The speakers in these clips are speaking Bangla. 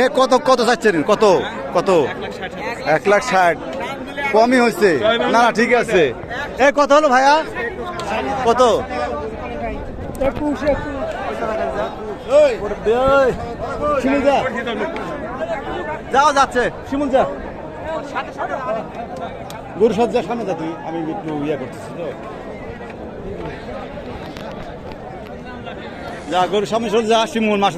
এ, কত কত চাচ্ছেন? কত কত? এক লাখ ষাট। কমই হয়েছে না ঠিক আছে। এ, কত হলো ভাইয়া? কত? যাও, যাচ্ছে। শিমুল যা। গরু সজ্জা সামনে যা তুই। আমি একটু ইয়ে করতেছি তো। যা গরু সামনে যা, শিমুল মাস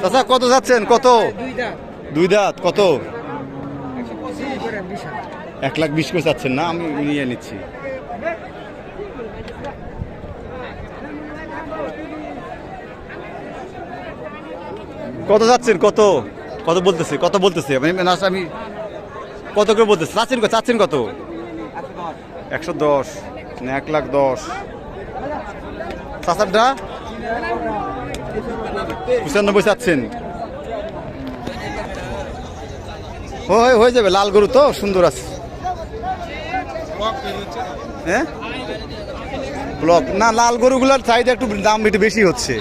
চাচা, কত যাচ্ছেন? কত? দুই দাঁত, কত? এক লাখ বিশ করে চাচ্ছেন না, আমি নিয়ে নিচ্ছি। কত যাচ্ছেন? কত? কত বলতেছে? কত বলতেছে? আমি আমি কত করে বলতেছে? চাচ্ছেন চাচ্ছেন কত? একশো দশ এক লাখ দশ। চাচারটা পঁচানব্বই চাচ্ছেন। হয়ে হয়ে যাবে, লাল গরু তো, সুন্দর আছে। হ্যাঁ? ব্লক। না, লাল গরুগুলোর চাহিদা একটু দাম একটু বেশি হচ্ছে।